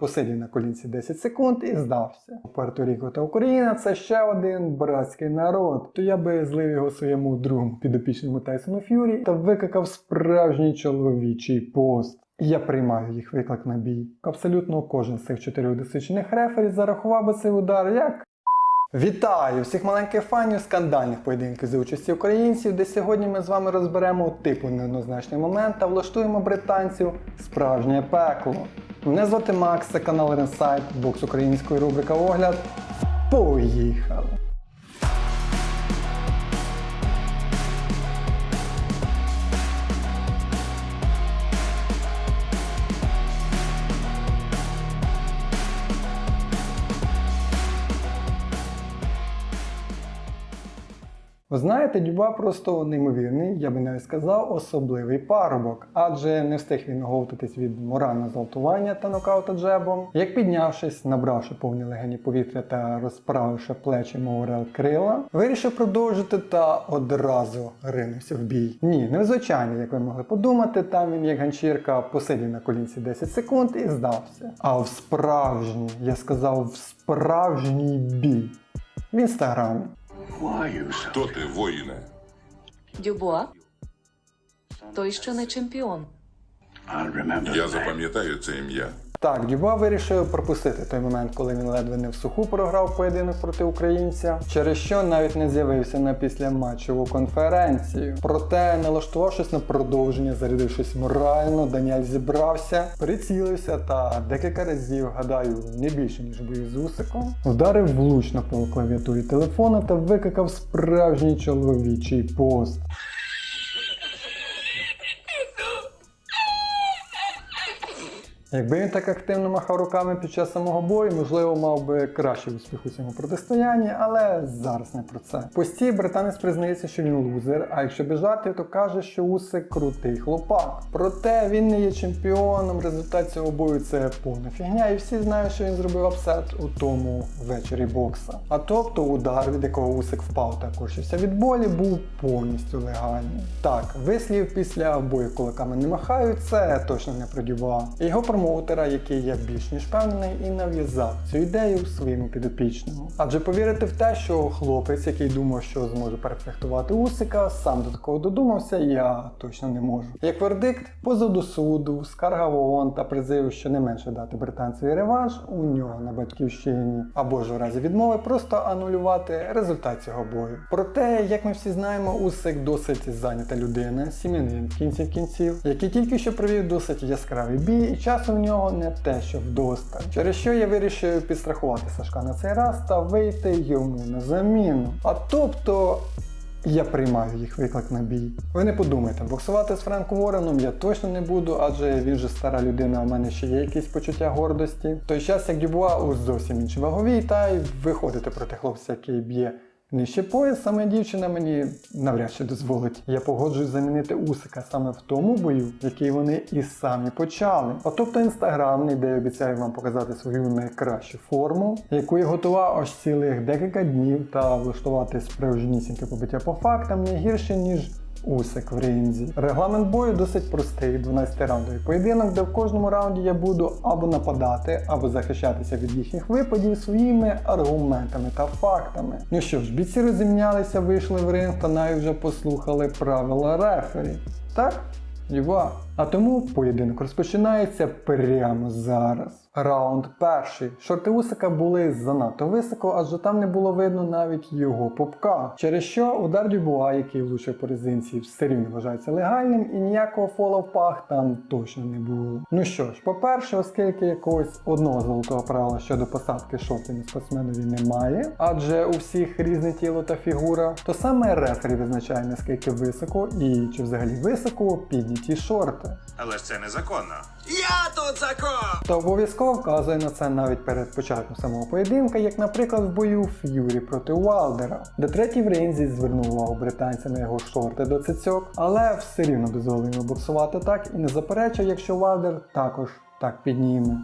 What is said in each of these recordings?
Посидів на колінці 10 секунд і здався. Пуерто-Ріко та Україна це ще один братський народ. То я би злив його своєму другому підопічному Тайсону Ф'юрі та викликав справжній чоловічий пост. Я приймаю їх виклик на бій. Абсолютно кожен з цих чотирьох досвідчених рефері зарахував би цей удар як Вітаю всіх маленьких фанів скандальних поєдинків за участі українців, де сьогодні ми з вами розберемо типу неоднозначний момент та влаштуємо британців справжнє пекло. Мене звати Макс, це канал Ренсайт, бокс української рубрика Огляд. Поїхали! Знаєте, Дюба просто неймовірний, я би навіть сказав, особливий парубок, адже не встиг він оговтатись від морального зґвалтування та нокаута джебом. Як піднявшись, набравши повні легені повітря та розправивши плечі, мов орел крила, вирішив продовжити та одразу ринувся в бій. Ні, не в як ви могли подумати, там він як ганчірка посидів на колінці 10 секунд і здався. А в справжній, я сказав, в справжній бій в інстаграмі. Хто ти, воїне? Дюбуа? Той, що не чемпіон. Я запам'ятаю це ім'я. Так, Дюба вирішив пропустити той момент, коли він ледве не в суху програв поєдинок проти українця, через що навіть не з'явився на післяматчеву конференцію. Проте, налаштувавшись на продовження, зарядившись морально, Даніель зібрався, прицілився та декілька разів, гадаю, не більше ніж бив з Усиком, вдарив влучно по клавіатурі телефона та викликав справжній чоловічий пост. Якби він так активно махав руками під час самого бою, можливо, мав би кращий успіх у цьому протистоянні, але зараз не про це. В пості британець признається, що він лузер, а якщо без жартів, то каже, що Усик крутий хлопак. Проте він не є чемпіоном, результат цього бою це повна фігня, і всі знають, що він зробив апсет у тому вечорі бокса. А тобто удар, від якого Усик впав та корчився від болі, був повністю легальний. Так, вислів після бою кулаками не махають, це точно не про Дюба. Його промоутера, який я більш ніж впевнений, і нав'язав цю ідею своєму підопічному. Адже повірити в те, що хлопець, який думав, що зможе перефехтувати Усика, сам до такого додумався, я точно не можу. Як вердикт, позов до суду, скарга в ООН та призив щонайменше дати британцеві реванш у нього на батьківщині, або ж у разі відмови просто анулювати результат цього бою. Проте, як ми всі знаємо, Усик досить зайнята людина, сім'янин в кінці кінців, який тільки що провів досить яскравий бій, і в нього не те, що вдосталь. Через що я вирішив підстрахувати Сашка на цей раз та вийти йому на заміну. А тобто. Я приймаю їх виклик на бій. Ви не подумайте, боксувати з Френком Вореном я точно не буду, адже він же стара людина, а в мене ще є якісь почуття гордості. В той час як Дюбуа у зовсім іншій ваговій, та й виходити проти хлопця, який б'є нижче пояс саме дівчина мені навряд чи дозволить. Я погоджуюсь замінити Усика саме в тому бою, який вони і самі почали. А тобто інстаграмний, де я обіцяю вам показати свою найкращу форму, яку я готував аж цілих декілька днів та влаштувати справжнісіньке побиття по фактам не гірше, ніж Усик в ринзі. Регламент бою досить простий, 12-раундовий поєдинок, де в кожному раунді я буду або нападати, або захищатися від їхніх випадів своїми аргументами та фактами. Ну що ж, бійці розімнялися, вийшли в ринг та навіть вже послухали правила рефері. Так? Діва. А тому поєдинок розпочинається прямо зараз. Раунд перший. Шорти Усика були занадто високо, адже там не було видно навіть його попка. Через що удар Дюбуа, який влучив по резинці, все рівно вважається легальним, і ніякого фола в пах там точно не було. Ну що ж, по-перше, оскільки якогось одного золотого правила щодо посадки шортів на спортсменові немає, адже у всіх різне тіло та фігура, то саме рефері визначає наскільки високо і чи взагалі високо підняті шорти. Але ж це незаконно. Я тут закон! Та обов'язково вказує на це навіть перед початком самого поєдинка, як, наприклад, в бою Ф'юрі проти Уалдера, де третій в ринзі звернув увагу британця на його шорти до цицьок, але все рівно дозволив йому боксувати так і не заперечив, якщо Уалдер також так підніме.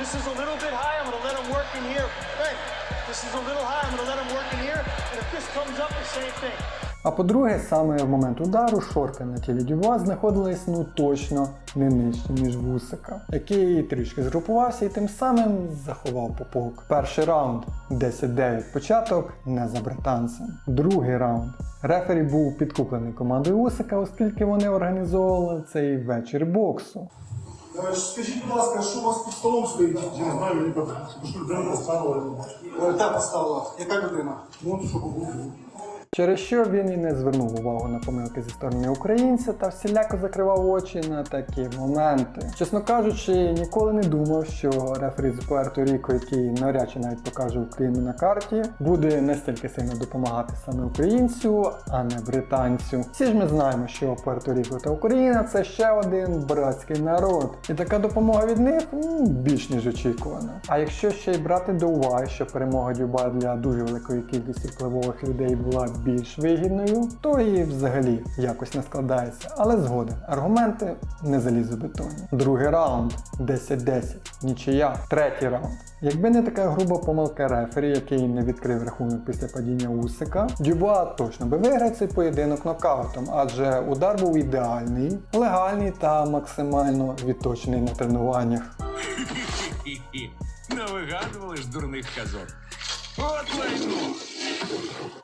This is a little bit high. I'm gonna let him work in here. Hey, this is a little high. I'm gonna let him work in here. And if this comes up, the same thing. А по-друге, саме в момент удару шорти на тілі Дюбуа знаходились ну точно не нижче, ніж вусика, який трішки згрупувався і тим самим заховав попок. Перший раунд 10-9. Початок не за британцем. Другий раунд. Рефері був підкуплений командою Усика, оскільки вони організовували цей вечір боксу. Е, Скажіть, будь ласка, що у вас під столом стоїть? Я не знаю, мені. Що людина поставила? Де поставила? Яка людина? Ну, що побув. Через що він і не звернув увагу на помилки зі сторони українця та всіляко закривав очі на такі моменти. Чесно кажучи, ніколи не думав, що рефері з Пуерто Ріко, який навряд чи навіть покаже Україну на карті, буде настільки сильно допомагати саме українцю, а не британцю. Всі ж ми знаємо, що Пуерто Ріко та Україна це ще один братський народ, і така допомога від них більш ніж очікувана. А якщо ще й брати до уваги, що перемога Дюба для дуже великої кількості впливових людей була більш вигідною, то і взагалі якось не складається. Але згоден, аргументи не залізобетонні. Другий раунд 10-10, нічия. Третій раунд. Якби не така груба помилка рефері, який не відкрив рахунок після падіння Усика, Дюбуа точно би виграв цей поєдинок нокаутом, адже удар був ідеальний, легальний та максимально відточений на тренуваннях. Навигадували ж дурних казок.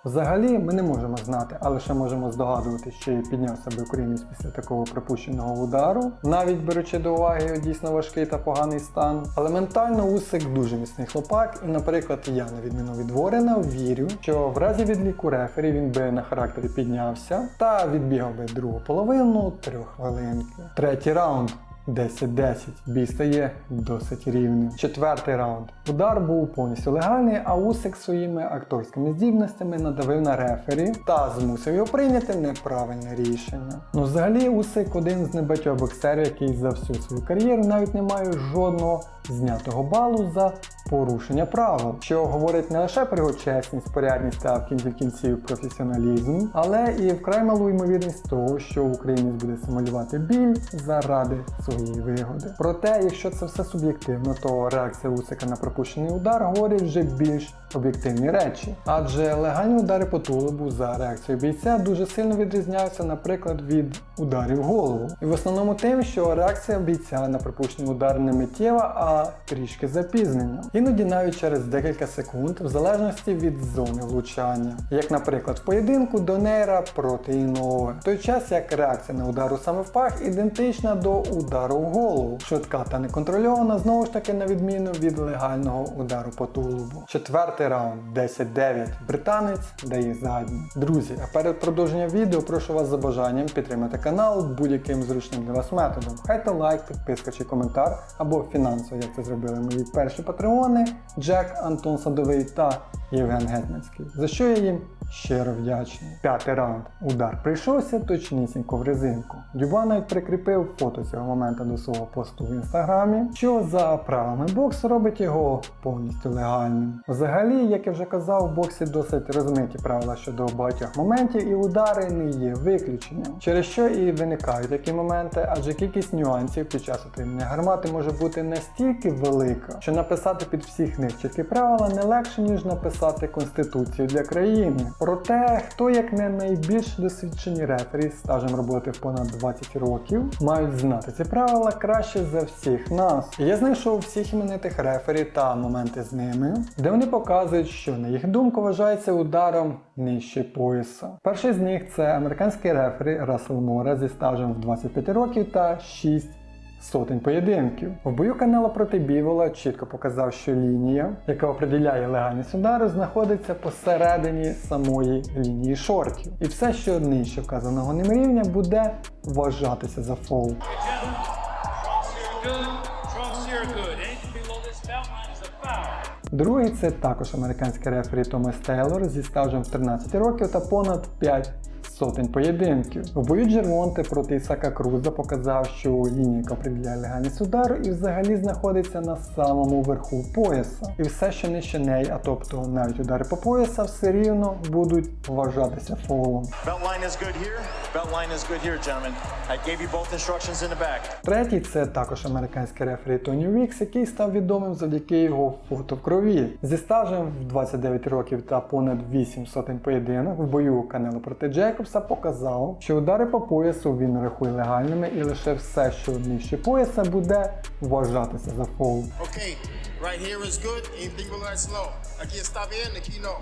Взагалі ми не можемо знати, а лише можемо здогадувати, що піднявся би українець після такого пропущеного удару, навіть беручи до уваги дійсно важкий та поганий стан. Але ментально Усик дуже міцний хлопак, і, наприклад, я, на відміну від Ворена, вірю, що в разі відліку рефері він би на характері піднявся та відбігав би другу половину трьох хвилинки. Третій раунд. 10-10. Бій стає досить рівним. Четвертий раунд. Удар був повністю легальний, а Усик своїми акторськими здібностями надавив на рефері та змусив його прийняти неправильне рішення. Ну, взагалі, Усик один з небатьох боксерів, який за всю свою кар'єру навіть не має жодного знятого балу за порушення правил, що говорить не лише про його чесність, порядність та в кінці кінців професіоналізм, але і вкрай малу ймовірність того, що українець буде симулювати біль заради своєї вигоди. Проте, якщо це все суб'єктивно, то реакція Усика на пропущений удар говорить вже більш об'єктивні речі. Адже легальні удари по тулубу за реакцією бійця дуже сильно відрізняються, наприклад, від ударів голову. І в основному тим, що реакція бійця на пропущений удар не миттєва, а трішки запізнена. Іноді навіть через декілька секунд, в залежності від зони влучання. Як, наприклад, в поєдинку Донейра проти Інове. В той час як реакція на удар саме в пах ідентична до удару в голову. Швидка та неконтрольована, знову ж таки на відміну від легального удару по тулубу. Четвертий раунд 10-9. Британець дає задню. Друзі, а перед продовженням відео прошу вас за бажанням підтримати канал будь-яким зручним для вас методом. Хайте лайк, підписка чи коментар або фінансово, як це зробили мої перші патреони Джек, Антон Садовий та Євген Гетьманський. За що я їм щиро вдячний. П'ятий раунд. Удар прийшовся точнісінько в резинку. Дюба навіть прикріпив фото цього моменту до свого посту в інстаграмі, що за правилами боксу робить його повністю легальним. Взагалі, як я вже казав, в боксі досить розмиті правила щодо багатьох моментів, і удари не є виключенням. Через що і виникають такі моменти, адже кількість нюансів під час отримання гармати може бути настільки велика, що написати під всіх них чіткі правила не легше, ніж написати конституцію для країни. Проте, хто як не найбільш досвідчені рефері з стажем роботи в понад 20 років, мають знати ці правила краще за всіх нас. Я знайшов всіх іменитих рефері та моменти з ними, де вони показують, що на їх думку вважається ударом нижче пояса. Перший з них це американський рефері Рассел Мора зі стажем в 25 років та 6 сотень поєдинків. В бою Канело проти Бівола чітко показав, що лінія, яка определяє легальність удару, знаходиться посередині самої лінії шортів. І все, що нижче вказаного ним рівня, буде вважатися за фол. Другий це також американський рефері Томас Тейлор зі стажем в 13 років та понад 5 сотень поєдинків. В бою Джервонте проти Ісака Круза показав, що лінія, яка определяє легальність удару, і взагалі знаходиться на самому верху пояса. І все, що нижче неї, а тобто навіть удари по пояса, все рівно будуть вважатися фолом. Третій це також американський рефері Тоні Вікс, який став відомим завдяки його фото в крові. Зі стажем в 29 років та понад 8 сотень поєдинок в бою Канело проти Джейкобса показав, що удари по поясу він рахує легальними і лише все, що нижче пояса, буде вважатися за фол. Okay, right here is good. Anything below that's low. Aqui está bem, in, the here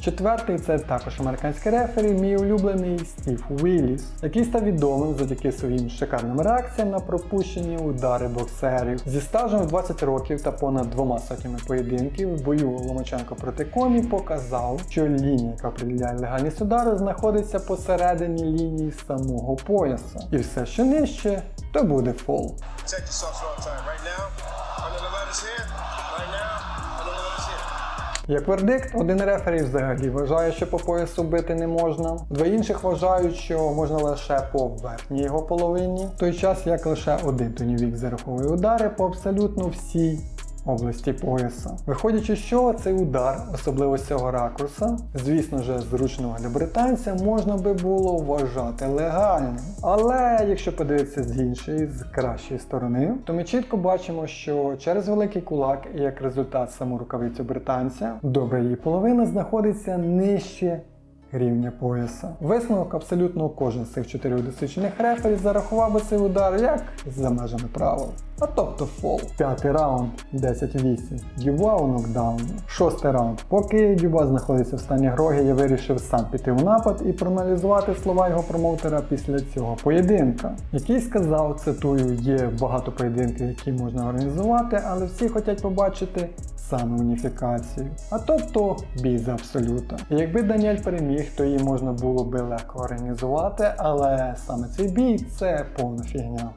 Четвертий це також американський рефері, мій улюблений Стів Уілліс, який став відомим завдяки своїм шикарним реакціям на пропущені удари боксерів. Зі стажем в 20 років та понад двома сотнями поєдинків в бою Ломаченко проти Комі показав, що лінія, яка определяє легальність удару, знаходиться посередині лінії самого пояса. І все, що нижче, то буде фол. Check Як вердикт, один рефері взагалі вважає, що по поясу бити не можна. Два інших вважають, що можна лише по верхній його половині, в той час як лише один тонівік зараховує удари по абсолютно всій області пояса. Виходячи, чого цей удар, особливо з цього ракурса, звісно ж, зручного для британця, можна би було вважати легальним. Але якщо подивитися з іншої, з кращої сторони, то ми чітко бачимо, що через великий кулак, як результат саму рукавицю британця, добра її половина знаходиться нижче рівня пояса. Висновок абсолютно кожен з цих чотирьох досвідчених рефері зарахував би цей удар як за межами правил. А тобто фол. П'ятий раунд 10-8. Дюба у нокдауні. Шостий раунд. Поки Дюба знаходиться в стані гроги, я вирішив сам піти в напад і проаналізувати слова його промоутера після цього поєдинка, який сказав, цитую, є багато поєдинків, які можна організувати, але всі хочуть побачити саме уніфікацію. А тобто бій за абсолюта. І якби Даніель переміг, то її можна було би легко організувати, але саме цей бій це повна фігня.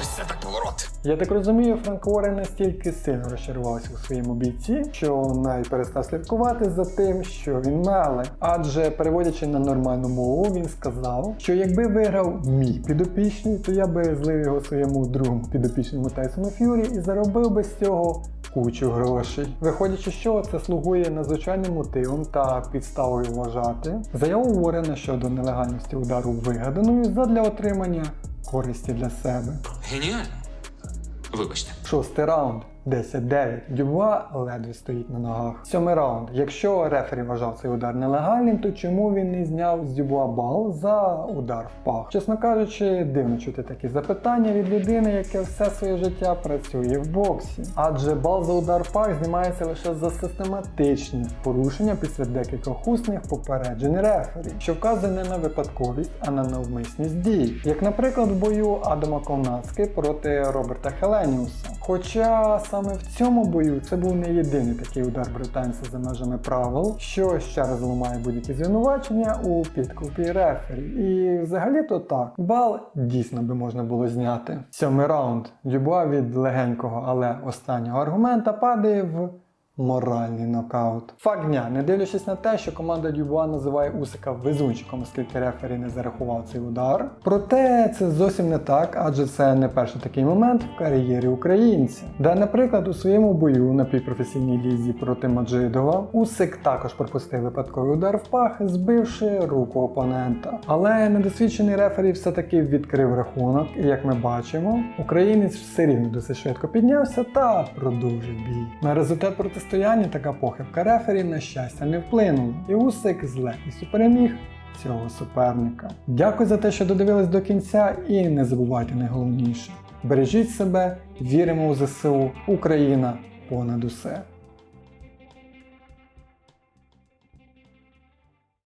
Ось це так поворот. Я так розумію, Франк Уоррен настільки сильно розчарувався у своєму бійці, що навіть перестав слідкувати за тим, що він меле. Адже переводячи на нормальну мову, він сказав, що якби виграв мій підопічний, то я би злив його своєму другому підопічному Тайсону Ф'юрі і заробив би з цього кучу грошей. Виходячи, з чого це слугує надзвичайним мотивом та підставою вважати заяву Уоррена щодо нелегальності удару вигаданою задля отримання користі для себе. Геніально. Вибачте. Шостий раунд. 10-9. Дюбуа ледве стоїть на ногах. Сьомий раунд. Якщо рефері вважав цей удар нелегальним, то чому він не зняв з Дюбуа бал за удар в пах? Чесно кажучи, дивно чути такі запитання від людини, яке все своє життя працює в боксі. Адже бал за удар в пах знімається лише за систематичні порушення після декількох усних попереджень рефері, що вказує не на випадковість, а на навмисність дій. Як, наприклад, в бою Адама Ковнацьки проти Роберта Хеленіуса. Хоча саме в цьому бою це був не єдиний такий удар британця за межами правил, що ще раз ламає будь-які звинувачення у підкупі рефері. І взагалі-то так. Бал дійсно би можна було зняти. Сьомий раунд. Дюбуа від легенького, але останнього аргумента падає в Моральний нокаут. Факт дня, не дивлячись на те, що команда Дюбуа називає Усика везунчиком, оскільки рефері не зарахував цей удар. Проте це зовсім не так, адже це не перший такий момент в кар'єрі українця. Де, наприклад, у своєму бою на півпрофесійній лізі проти Маджидова Усик також пропустив випадковий удар в пах, збивши руку опонента. Але недосвідчений рефері все-таки відкрив рахунок, і як ми бачимо, українець все рівно досить швидко піднявся та продовжив бій. На результат протистояння така похибка рефері на щастя не вплинула, і Усик з легкістю переміг цього суперника. Дякую за те, що додивились до кінця, і не забувайте найголовніше. Бережіть себе, віримо у ЗСУ, Україна понад усе.